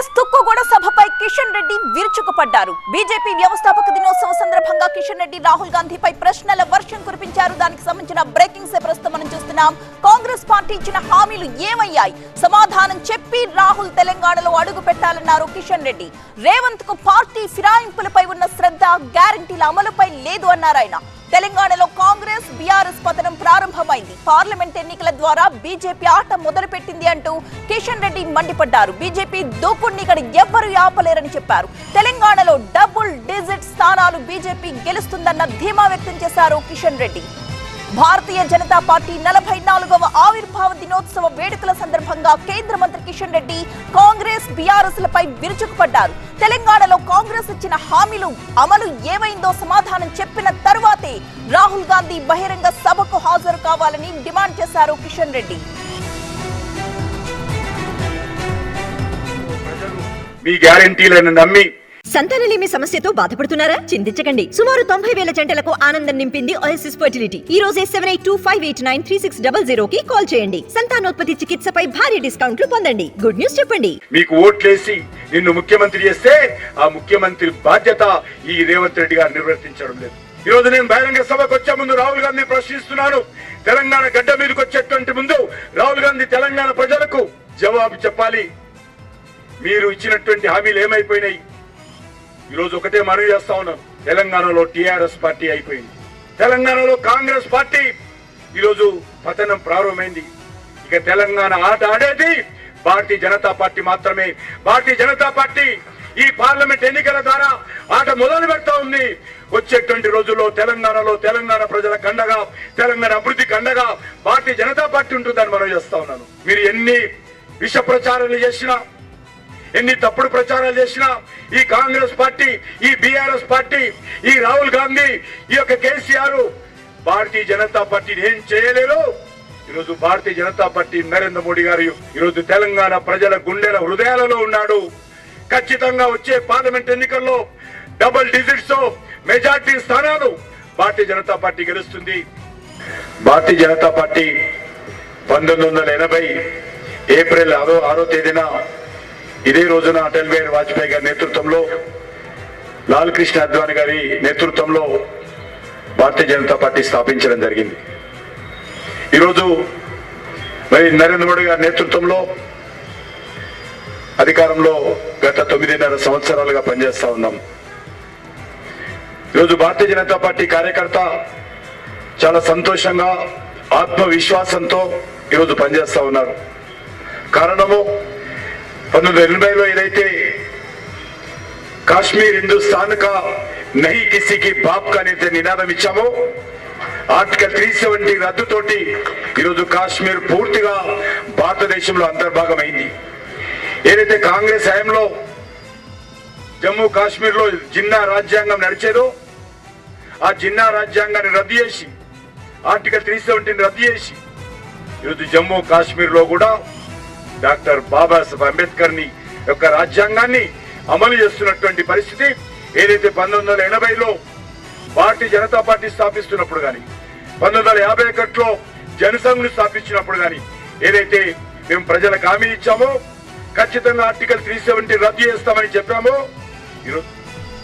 కాంగ్రెస్ తుక్కుగూడ సభపై కిషన్ రెడ్డి విరుచుకుపడ్డారు. బీజేపీ వ్యవస్థాపక దినోత్సవం సందర్భంగా కిషన్ రెడ్డి రాహుల్ గాంధీపై ప్రశ్నల వర్షం కురిపించారు. దానికి సంబంధించిన బ్రేకింగ్ సే ప్రస్తుతం మనం చూస్తున్నాం. కాంగ్రెస్ పార్టీ ఇచ్చిన హామీలు ఏమయ్యాయి? సమాధానం చెప్పి రాహుల్ తెలంగాణలో అడుగు పెట్టాలన్నారు కిషన్ రెడ్డి. రేవంత్కు పార్టీ ఫిరాయింపులపై ఉన్న శ్రద్ధ గ్యారంటీల అమలుపై లేదు అన్నారు ఆయన. తెలంగాణలో కాంగ్రెస్ బీఆర్ఎస్ పతనం ప్రారంభమైంది. పార్లమెంట్ ఎన్నికల ద్వారా బీజేపీ ఆట మొదలుపెట్టింది అంటూ కిషన్ రెడ్డి మండిపడ్డారు. బీజేపీ దూకుడిని ఇక్కడ ఎవ్వరూ ఆపలేరని చెప్పారు. తెలంగాణలో డబుల్ డిజిట్ స్థానాలు బీజేపీ గెలుస్తుందన్న ధీమా వ్యక్తం చేశారు కిషన్ రెడ్డి. భారతీయ జనతా పార్టీ నలభై నాలుగవ ఆవిర్భావ దినోత్సవ వేడుకల సందర్భంగా కేంద్ర మంత్రి కిషన్ రెడ్డి కాంగ్రెస్ బీఆర్ఎస్ లపై విరుచుకుపడ్డారు. తెలంగాణలో కాంగ్రెస్ ఇచ్చిన హామీలు అమలు ఏమైందో సమాధానం చెప్పిన తరువాతే రాహుల్ గాంధీ బహిరంగ సభకు హాజరు కావాలని డిమాండ్ చేశారు కిషన్ రెడ్డి. మీ గ్యారంటీలను నమ్మి సంతానలేమి సమస్యతో బాధపడుతున్నారా? చింతించకండి. సుమారు తొంభై వేల జంటలకు ఆనందం నింపింది ఓఎస్ఎస్ ఫర్టిలిటీ ఈ రోజే seven eight two five eight nine three six double zero కి కాల్ చేయండి. సంతానోత్పత్తి చికిత్సపై భారీ డిస్కౌంట్లు పొందండి. గుడ్ న్యూస్ చెప్పండి. మీకు ఓట్లేసి నిన్ను ముఖ్యమంత్రి చేస్తే ఆ ముఖ్యమంత్రి బాధ్యత ఈ రేవంత్ రెడ్డి గారు నిర్వర్తించడం లేదు. ఈ రోజు నేను బహిరంగ సభకు వచ్చే ముందు రాహుల్ గాంధీ ప్రశ్నిస్తున్నాను. తెలంగాణ గడ్డ మీదకి వచ్చేటువంటి ముందు రాహుల్ గాంధీ తెలంగాణ ప్రజలకు జవాబు చెప్పాలి. మీరు ఇచ్చినటువంటి హామీలు ఏమైపోయినాయి? ఈరోజు ఒకటే మనవి చేస్తా ఉన్నాం. తెలంగాణలో టీఆర్ఎస్ పార్టీ అయిపోయింది. తెలంగాణలో కాంగ్రెస్ పార్టీ. ఈరోజు పతనం ప్రారంభమైంది. ఇక తెలంగాణ ఆట ఆడేది భారతీయ జనతా పార్టీ మాత్రమే. భారతీయ జనతా పార్టీ ఈ పార్లమెంట్ ఎన్నికల ద్వారా ఆట మొదలు పెడతా ఉంది. వచ్చేటువంటి రోజుల్లో తెలంగాణలో తెలంగాణ ప్రజల కండగా తెలంగాణ అభివృద్ధి కండగా భారతీయ జనతా పార్టీ ఉంటుందని మనం చేస్తా ఉన్నాను. మీరు ఎన్ని విష ప్రచారాలు చేసినా ఎన్ని తప్పుడు ప్రచారాలు చేసినా ఈ కాంగ్రెస్ పార్టీ ఈ బీఆర్ఎస్ పార్టీ ఈ రాహుల్ గాంధీ ఈ యొక్క కేసీఆర్ భారతీయ జనతా పార్టీని ఏం చేయలేరు. ఈరోజు భారతీయ జనతా పార్టీ నరేంద్ర మోడీ గారు ఈరోజు తెలంగాణ ప్రజల గుండెల హృదయాలలో ఉన్నాడు. ఖచ్చితంగా వచ్చే పార్లమెంట్ ఎన్నికల్లో డబుల్ డిజిట్స్ మెజార్టీ స్థానాలు భారతీయ జనతా పార్టీ గెలుస్తుంది. భారతీయ జనతా పార్టీ పంతొమ్మిది వందల ఎనభై ఏప్రిల్ ఆరో ఆరో తేదీన ఇదే రోజున అటల్ బిహారీ వాజ్పేయి గారి నేతృత్వంలో లాల్ కృష్ణ అద్వాని గారి నేతృత్వంలో భారతీయ జనతా పార్టీ స్థాపించడం జరిగింది. ఈరోజు మరి నరేంద్ర మోడీ గారి నేతృత్వంలో అధికారంలో గత తొమ్మిదిన్నర సంవత్సరాలుగా పనిచేస్తా ఉన్నాం. ఈరోజు భారతీయ జనతా పార్టీ కార్యకర్త చాలా సంతోషంగా ఆత్మవిశ్వాసంతో ఈరోజు పనిచేస్తా ఉన్నారు. కారణము పంతొమ్మిది వందల ఎనభైలో ఏదైతే కాశ్మీర్ హిందుస్థాన్ కా నహి కిసికి బాప్ కా అనేది నినాదం ఇచ్చామో ఆర్టికల్ త్రీ సెవెంటీ రద్దుతోటి ఈరోజు కాశ్మీర్ పూర్తిగా భారతదేశంలో అంతర్భాగమైంది. ఏదైతే కాంగ్రెస్ హయాంలో జమ్మూ కాశ్మీర్లో జిన్నా రాజ్యాంగం నడిచేదో ఆ జిన్నా రాజ్యాంగాన్ని రద్దు చేసి ఆర్టికల్ త్రీ సెవెంటీని రద్దు చేసి ఈరోజు జమ్మూ కాశ్మీర్లో కూడా డాక్టర్ బాబాసాహెబ్ అంబేద్కర్ని యొక్క రాజ్యాంగాన్ని అమలు చేస్తున్నటువంటి పరిస్థితి ఏదైతే పంతొమ్మిది వందల ఎనభైలో భారతీయ జనతా పార్టీ స్థాపిస్తున్నప్పుడు కానీ పంతొమ్మిది వందల యాభై ఒకటిలో జనసంఘ్ను స్థాపించినప్పుడు కానీ ఏదైతే మేము ప్రజలకు హామీ ఇచ్చామో ఖచ్చితంగా ఆర్టికల్ త్రీ సెవెంటీ రద్దు చేస్తామని చెప్పామో ఈరోజు